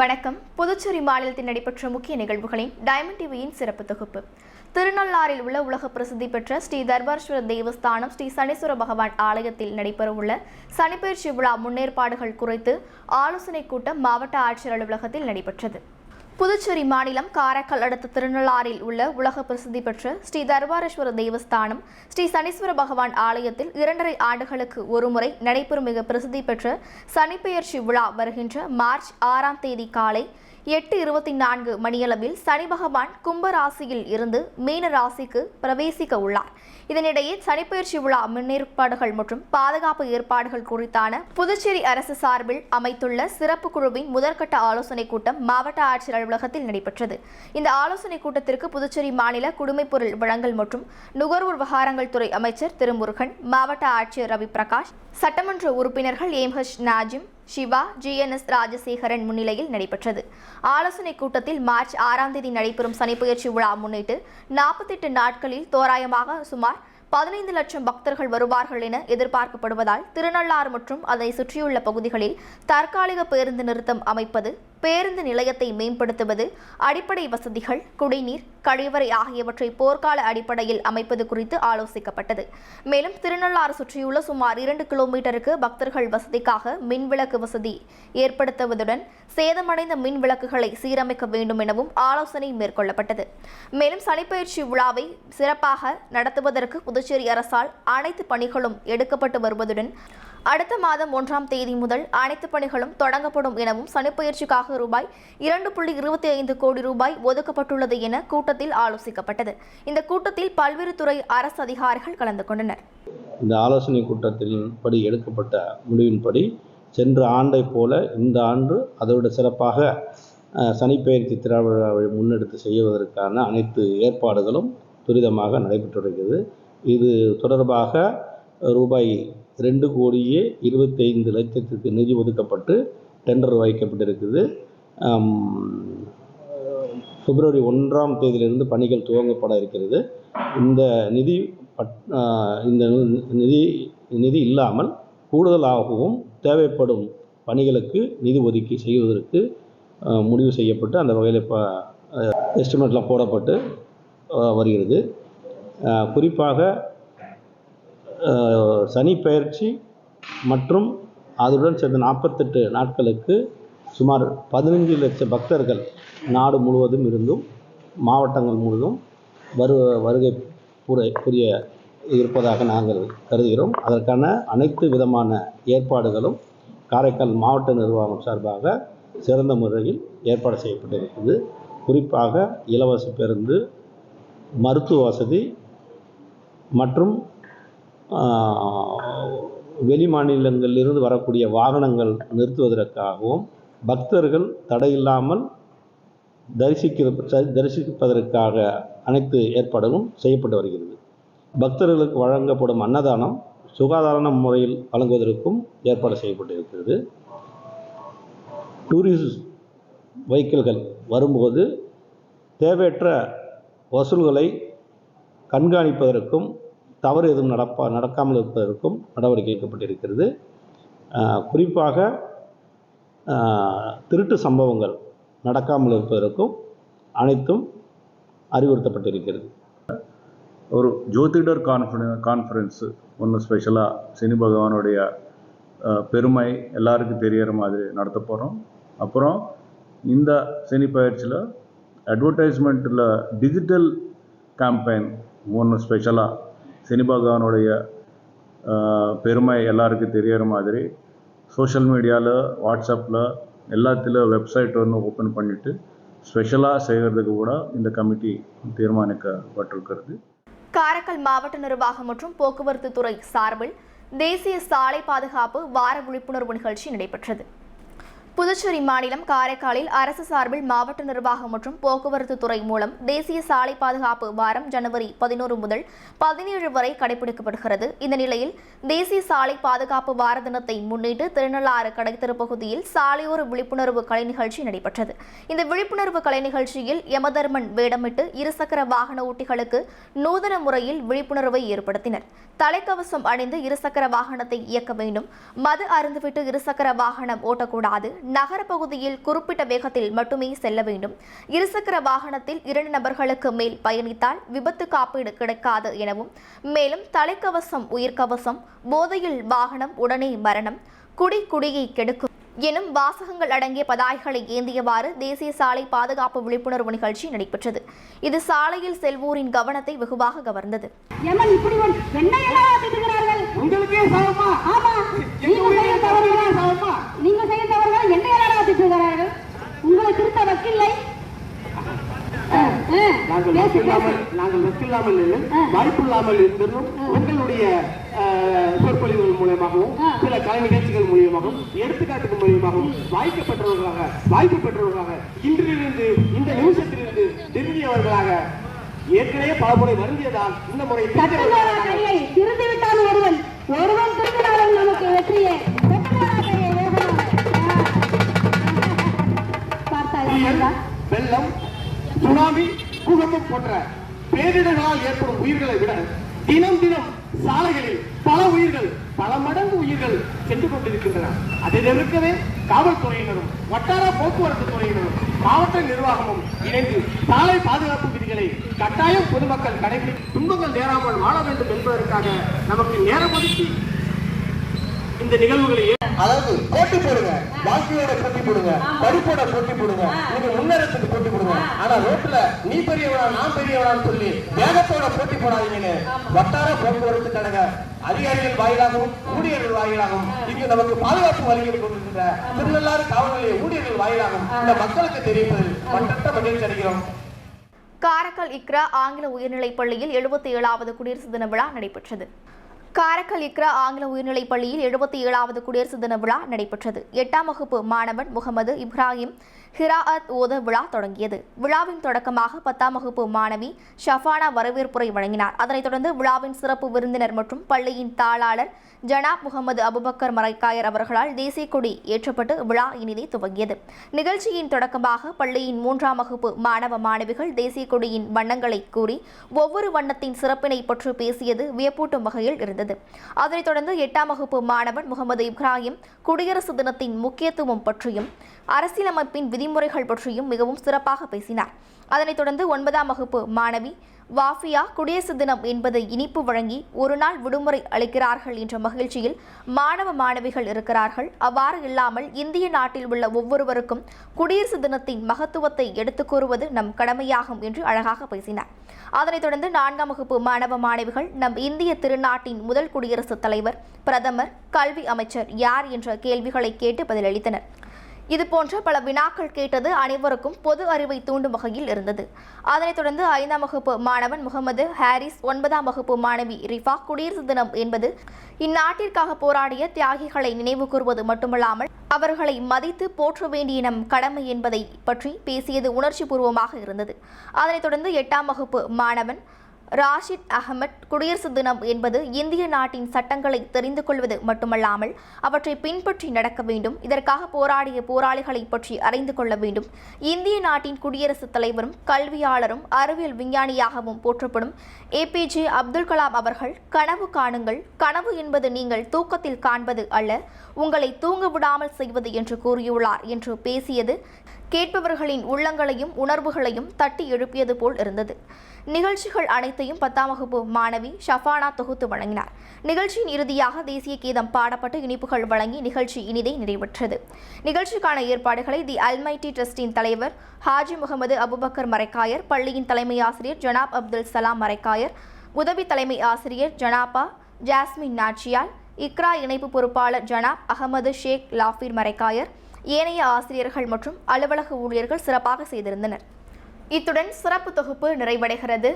வணக்கம். புதுச்சேரி மாநிலத்தில் நடைபெற்ற முக்கிய நிகழ்வுகளின் டைமண்ட் டிவியின் சிறப்பு தொகுப்பு. திருநள்ளாறில் உள்ள உலக பிரசித்தி பெற்ற ஸ்ரீ தர்பார்ஸ்வர தேவஸ்தானம் ஸ்ரீ சனீஸ்வர பகவான் ஆலயத்தில் நடைபெறவுள்ள சனிப்பெயர்ச்சி விழா முன்னேற்பாடுகள் குறித்து ஆலோசனைக் கூட்டம் மாவட்ட ஆட்சியர் அலுவலகத்தில் நடைபெற்றது. புதுச்சேரி மாநிலம் காரைக்கால் அடுத்த திருநள்ளாறில் உள்ள உலக பிரசித்தி பெற்ற ஸ்ரீ தர்பாரேஸ்வர தேவஸ்தானம் ஸ்ரீ சனீஸ்வர பகவான் ஆலயத்தில் இரண்டரை ஆண்டுகளுக்கு ஒருமுறை நடைபெறும் மிக பிரசித்தி பெற்ற சனிப்பெயர்ச்சி விழா வருகின்ற மார்ச் ஆறாம் தேதி காலை எட்டு இருபத்தி நான்கு மணியளவில் சனி பகவான் கும்ப ராசியில் இருந்து மீன ராசிக்கு பிரவேசிக்க உள்ளார். இதனிடையே சனிப்பெயர்ச்சி விழா முன்னேற்பாடுகள் மற்றும் பாதுகாப்பு ஏற்பாடுகள் குறித்தான புதுச்சேரி அரசு சார்பில் அமைத்துள்ள சிறப்பு குழுவின் முதற்கட்ட ஆலோசனைக் கூட்டம் மாவட்ட ஆட்சியர் அலுவலகத்தில் நடைபெற்றது. இந்த ஆலோசனைக் கூட்டத்திற்கு புதுச்சேரி மாநில குடிமைப்பொருள் வழங்கல் மற்றும் நுகர்வோர் விவகாரங்கள் துறை அமைச்சர் திருமுருகன் மாவட்ட ஆட்சியர் ரவி பிரகாஷ் சட்டமன்ற உறுப்பினர்கள் M. H Najim Siva GNS Rajasekaran முன்னிலையில் நடைபெற்றது. ஆலோசனைக் கூட்டத்தில் மார்ச் ஆறாம் தேதி நடைபெறும் சனிப்பெயர்ச்சி விழா முன்னிட்டு நாற்பத்தெட்டு நாட்களில் தோராயமாக சுமார் பதினைந்து லட்சம் பக்தர்கள் வருவார்கள் என எதிர்பார்க்கப்படுவதால் திருநள்ளாறு மற்றும் அதை சுற்றியுள்ள பகுதிகளில் தற்காலிக பேருந்து நிறுத்தம் அமைப்பது பேருந்து நிலையத்தை மேம்படுத்துவது அடிப்படை வசதிகள் குடிநீர் கழிவறை ஆகியவற்றை போர்க்கால அடிப்படையில் அமைப்பது குறித்து ஆலோசிக்கப்பட்டது. மேலும் திருநள்ளாறு சுற்றியுள்ள சுமார் இரண்டு கிலோமீட்டருக்கு பக்தர்கள் வசதிக்காக மின்விளக்கு வசதி ஏற்படுத்துவதுடன் சேதமடைந்த மின் விளக்குகளை சீரமைக்க வேண்டும் எனவும் ஆலோசனை மேற்கொள்ளப்பட்டது. மேலும் சனிப்பயிற்சி விழாவை சிறப்பாக நடத்துவதற்கு புதுச்சேரி அரசால் அனைத்து பணிகளும் எடுக்கப்பட்டு வருவதுடன் அடுத்த மாதம் ஒன்றாம் தேதி முதல் அனைத்து பணிகளும் தொடங்கப்படும் எனவும் சனிப்பயிற்சிக்காக ரூபாய் இரண்டு புள்ளி இருபத்தி ஐந்து கோடி ரூபாய் ஒதுக்கப்பட்டுள்ளது என கூட்டத்தில் ஆலோசிக்கப்பட்டது. இந்த கூட்டத்தில் பல்வேறு துறை அரசு அதிகாரிகள் கலந்து கொண்டனர். இந்த ஆலோசனை கூட்டத்தின் படி எடுக்கப்பட்ட முடிவின்படி சென்ற ஆண்டை போல இந்த ஆண்டு அதோட சிறப்பாக சனிப்பெயர்ச்சி திருவிழாவை முன்னெடுத்து செய்வதற்கான அனைத்து ஏற்பாடுகளும் துரிதமாக நடைபெற்று வருகிறது. இது தொடர்பாக ரூபாய் ரெண்டு கோடியே இருபத்தைந்து லட்சத்துக்கு நிதி ஒதுக்கப்பட்டு டெண்டர் வைக்கப்பட்டிருக்குது. பிப்ரவரி ஒன்றாம் தேதியிலிருந்து பணிகள் துவங்கப்பட இருக்கிறது. இந்த நிதி பட் இந்த நிதி நிதி இல்லாமல் கூடுதலாகவும் தேவைப்படும் பணிகளுக்கு நிதி ஒதுக்கி செய்வதற்கு முடிவு செய்யப்பட்டு அந்த வகையில் இப்போ எஸ்டிமேட்லாம் போடப்பட்டு வருகிறது. குறிப்பாக சனி பயிற்சி மற்றும் அதுடன் சேர்ந்த நாற்பத்தெட்டு நாட்களுக்கு சுமார் பதினஞ்சு லட்சம் பக்தர்கள் நாடு முழுவதும் இருந்தும் மாவட்டங்கள் முழுவதும் வரு வருகை புரிய புரிய இருப்பதாக நாங்கள் கருதுகிறோம். அதற்கான அனைத்து விதமான ஏற்பாடுகளும் காரைக்கால் மாவட்ட நிர்வாகம் சார்பாக சிறந்த முறையில் ஏற்பாடு செய்யப்பட்டிருக்குது. குறிப்பாக இலவச பேருந்து மருத்துவ வசதி மற்றும் வெளி மாநிலங்களிலிருந்து வரக்கூடிய வாகனங்கள் நிறுத்துவதற்காகவும் பக்தர்கள் தடையில்லாமல் தரிசிக்கிற தரிசிப்பதற்காக அனைத்து ஏற்பாடுகளும் செய்யப்பட்டு வருகிறது. பக்தர்களுக்கு வழங்கப்படும் அன்னதானம் சுகாதார முறையில் வழங்குவதற்கும் ஏற்பாடு செய்யப்பட்டிருக்கிறது. டூரிஸ்ட் வெஹிக்கிள்கள் வரும்போது தேவையற்ற வசூல்களை கண்காணிப்பதற்கும் தவறு எதுவும் நடப்பா நடக்காமல் இருப்பதற்கும் நடவடிக்கை எடுக்கப்பட்டிருக்கிறது. குறிப்பாக திருட்டு சம்பவங்கள் நடக்காமல் இருப்பதற்கும் அனைத்தும் அறிவுறுத்தப்பட்டிருக்கிறது. ஒரு ஜோதிடர் கான்ஃபரன் கான்ஃபரன்ஸு ஒன்று ஸ்பெஷலாக சனி பகவானுடைய பெருமை எல்லாருக்கும் தெரியற மாதிரி நடத்த போகிறோம் அப்புறம் இந்த சனி பயிற்சியில் அட்வர்டைஸ்மெண்ட்டில் டிஜிட்டல் கேம்பெயின் ஒன்று ஸ்பெஷலாக சனி பகவானுடைய பெருமை எல்லாருக்கும் தெரியற மாதிரி சோஷியல் மீடியாவில் வாட்ஸ்அப்பில் எல்லாத்திலையும் வெப்சைட் ஒன்று ஓப்பன் பண்ணிவிட்டு ஸ்பெஷலாக செய்கிறதுக்கு கூட இந்த கமிட்டி தீர்மானிக்கப்பட்டிருக்கிறது. காரைக்கால் மாவட்ட நிர்வாகம் மற்றும் போக்குவரத்து துறை சார்பில் தேசிய சாலை பாதுகாப்பு வார விழிப்புணர்வு நிகழ்ச்சி நடைபெற்றது. புதுச்சேரி மாநிலம் காரைக்காலில் அரசு சார்பில் மாவட்ட நிர்வாகம் மற்றும் போக்குவரத்து துறை மூலம் தேசிய சாலை பாதுகாப்பு வாரம் ஜனவரி பதினோரு முதல் பதினேழு வரை கடைபிடிக்கப்படுகிறது. இந்த நிலையில் தேசிய சாலை பாதுகாப்பு வார தினத்தை முன்னிட்டு திருநள்ளாறு கடைத்தெரு பகுதியில் சாலையோர விழிப்புணர்வு கலை நிகழ்ச்சி நடைபெற்றது. இந்த விழிப்புணர்வு கலை நிகழ்ச்சியில் யமதர்மன் வேடமிட்டு இருசக்கர வாகன ஓட்டிகளுக்கு நூதன முறையில் விழிப்புணர்வை ஏற்படுத்தினர். தலைக்கவசம் அணிந்து இருசக்கர வாகனத்தை இயக்க வேண்டும். மது அருந்துவிட்டு இருசக்கர வாகனம் ஓட்டக்கூடாது. நகரப்பகுதியில் குறிப்பிட்ட வேகத்தில் மட்டுமே செல்ல வேண்டும். இருசக்கர வாகனத்தில் இரண்டு நபர்களுக்கு மேல் பயணித்தால் விபத்து காப்பீடு கிடைக்காது எனவும் மேலும் தலைக்கவசம் உயிர்கவசம் போதையில் வாகனம் உடனே மரணம் குடி குடியை கெடுக்கும் எனும் வாசகங்கள் அடங்கிய பதாய்களை ஏந்தியவாறு தேசிய சாலை பாதுகாப்பு விழிப்புணர்வு நிகழ்ச்சி நடைபெற்றது. இது சாலையில் செல்வோரின் கவனத்தை வெகுவாக கவர்ந்தது. என்ன நாங்கள் வெற்றில்லாமல் பேசு. நாங்கள் வெற்றில்லாமல் இல்லை ஆ. வாய்ப்பில்லாமல் இருந்தும் உங்களுடைய சொற்பொழிவுகள் மூலியமாகவும். சில கலை நிகழ்ச்சிகள் மூலியமாகவும் எடுத்துக்காட்டுகள் மூலியமாகவும் வாய்ப்பு பெற்றவர்களாக வாய்ப்பு பெற்றவர்களாக இன்றிலிருந்து இந்த நிமிஷத்திலிருந்து திருந்தியவர்களாக ஏற்கனவே பல முறை வருந்தியதால் இந்த முறை சட்டமாரா திருந்தியவர்களாக கையை திருந்து விட்டான் ஒருவன் ஒருவன் திருந்தினாலும் நமக்கு வெற்றியே? வெள்ளம் சுனாமி பூகம்பம் போன்ற பேரிடர்களால் ஏற்படும் உயிர்களை விட தினம் தினம் சாலைகளில் பல உயிர்கள் பல மடங்கு உயிர்கள் சென்று கொண்டிருக்கின்றன. அதை தவிர்க்கவே காவல்துறையினரும் வட்டார போக்குவரத்து துறையினரும் மாவட்ட நிர்வாகமும் இணைந்து சாலை பாதுகாப்பு விதிகளை கட்டாயம் பொதுமக்கள் கடைபிடி துன்பங்கள் நேராமல் வாழ வேண்டும் என்பதற்காக நமக்கு நேரம் ஒதுக்கி இந்த நிகழ்வுகளை அதாவது போட்டி போடுங்க. வாழ்க்கையோட போட்டி போடுங்க. படிப்போட போட்டி போடுங்க. நீங்க முன்னேறத்துக்கு போட்டி போடுங்க. ஆனா ரோட்ல நீ பெரியவனா நான் பெரியவனான்னு சொல்லி வேகத்தோட போட்டி போடாதீங்கன்னு வட்டார போக்குவரத்து கழக அதிகாரிகள் வாயிலாகவும் ஊழியர்கள் வாயிலாகவும் இங்கு நமக்கு பாதுகாப்பு வழங்கிக் கொண்டிருக்கின்ற திருநள்ளாறு காவல் நிலைய ஊழியர்கள் வாயிலாகவும் இந்த மக்களுக்கு தெரிவிப்பதில் மற்றற்ற மகிழ்ச்சி அடைகிறோம். காரைக்கால் இக்ரா ஆங்கில உயர்நிலைப் பள்ளியில் எழுபத்தி ஏழாவது குடியரசு தின விழா நடைபெற்றது. காரைக்கால் இக்ரா ஆங்கில உயர்நிலைப் பள்ளியில் எழுபத்தி ஏழாவது குடியரசு தின விழா நடைபெற்றது. எட்டாம் வகுப்பு மாணவன் முகமது இப்ராஹிம் ஹிராஅத் ஓத விழா தொடங்கியது. விழாவின் தொடக்கமாக பத்தாம் வகுப்பு மாணவி ஷஃபானா வரவேற்புரை வழங்கினார். அதனைத் தொடர்ந்து விழாவின் சிறப்பு விருந்தினர் மற்றும் பள்ளியின் தாளாளர் ஜனாப் முகமது அபுபக்கர் மரைக்காயர் அவர்களால் தேசிய கொடி ஏற்றப்பட்டு விழா இனிதே துவங்கியது. நிகழ்ச்சியின் தொடக்கமாக பள்ளியின் மூன்றாம் வகுப்பு மாணவ மாணவிகள் தேசிய கொடியின் வண்ணங்களை கூறி ஒவ்வொரு வண்ணத்தின் சிறப்பினை பற்றி பேசியது வியப்பூட்டும் வகையில் இருந்தது. அதனைத் தொடர்ந்து எட்டாம் வகுப்பு மாணவன் முகமது இப்ராஹிம் குடியரசு தினத்தின் முக்கியத்துவம் பற்றியும் அரசியலமைப்பின் விதிமுறைகள் பற்றியும் மிகவும் சிறப்பாக பேசினார். அதனைத் தொடர்ந்து ஒன்பதாம் வகுப்பு மாணவி வாஃபியா குடியரசு தினம் என்பது இனிப்பு வழங்கி ஒரு நாள் விடுமுறை அளிக்கிறார்கள் என்ற மகிழ்ச்சியில் மாணவ மாணவிகள் இருக்கிறார்கள். அவ்வாறு இல்லாமல் இந்திய நாட்டில் உள்ள ஒவ்வொருவருக்கும் குடியரசு தினத்தின் மகத்துவத்தை எடுத்துக் கூறுவது நம் கடமையாகும் என்று அழகாக பேசினார். அதனைத் தொடர்ந்து நான்காம் வகுப்பு மாணவ மாணவிகள் நம் இந்திய திருநாட்டின் முதல் குடியரசுத் தலைவர் பிரதமர் கல்வி அமைச்சர் யார் என்ற கேள்விகளை கேட்டு பதிலளித்தனர். இது போன்ற பல வினாக்கள் கேட்டது அனைவருக்கும் பொது அறிவை தூண்டும் வகையில் இருந்தது. அதனைத் தொடர்ந்து ஐந்தாம் வகுப்பு மாணவன் முகமது ஹாரிஸ் ஒன்பதாம் வகுப்பு மாணவி ரிஃபா குடியரசு தினம் என்பது இந்நாட்டிற்காக போராடிய தியாகிகளை நினைவு கூறுவது மட்டுமல்லாமல் அவர்களை மதித்து போற்ற வேண்டிய நம் கடமை என்பதை பற்றி பேசியது உணர்ச்சி பூர்வமாக இருந்தது. அதனைத் தொடர்ந்து எட்டாம் வகுப்பு மாணவன் ராஷித் அகமட் குடியரசு தினம் என்பது இந்திய நாட்டின் சட்டங்களை தெரிந்து கொள்வது மட்டுமல்லாமல் அவற்றை பின்பற்றி நடக்க வேண்டும் இதற்காக போராடிய போராளிகளை பற்றி அறிந்து கொள்ள வேண்டும். இந்திய நாட்டின் குடியரசுத் தலைவரும் கல்வியாளரும் அறிவியல் விஞ்ஞானியாகவும் போற்றப்படும் ஏபிஜே அப்துல் கலாம் அவர்கள் கனவு காணுங்கள் கனவு என்பது நீங்கள் தூக்கத்தில் காண்பது அல்ல உங்களை தூங்க விடாமல் செய்வது என்று கூறியுள்ளார் என்று பேசியது கேட்பவர்களின் உள்ளங்களையும் உணர்வுகளையும் தட்டி எழுப்பியது போல் இருந்தது. நிகழ்ச்சிகள் அனைத்தையும் பத்தாம் வகுப்பு மாணவி ஷஃபானா தொகுத்து வழங்கினார். நிகழ்ச்சியின் இறுதியாக தேசிய கீதம் பாடப்பட்டு இனிப்புகள் வழங்கி நிகழ்ச்சி இனிதே நிறைவேற்றது. நிகழ்ச்சிக்கான ஏற்பாடுகளை தி அல்மைட்டி ட்ரஸ்டின் தலைவர் ஹாஜி முகமது அபுபக்கர் மரைக்காயர் பள்ளியின் தலைமை ஆசிரியர் ஜனாப் அப்துல் சலாம் மரைக்காயர் உதவி தலைமை ஆசிரியர் ஜனாபா ஜாஸ்மின் நாச்சியால் இக்ரா இணைப்பு பொறுப்பாளர் ஜனாப் அகமது ஷேக் லாஃபீர் மரைக்காயர் ஏனைய ஆசிரியர்கள் மற்றும் அலுவலக ஊழியர்கள் சிறப்பாக செய்திருந்தனர். இத்துடன் சிறப்பு தொகுப்பு நிறைவடைகிறது.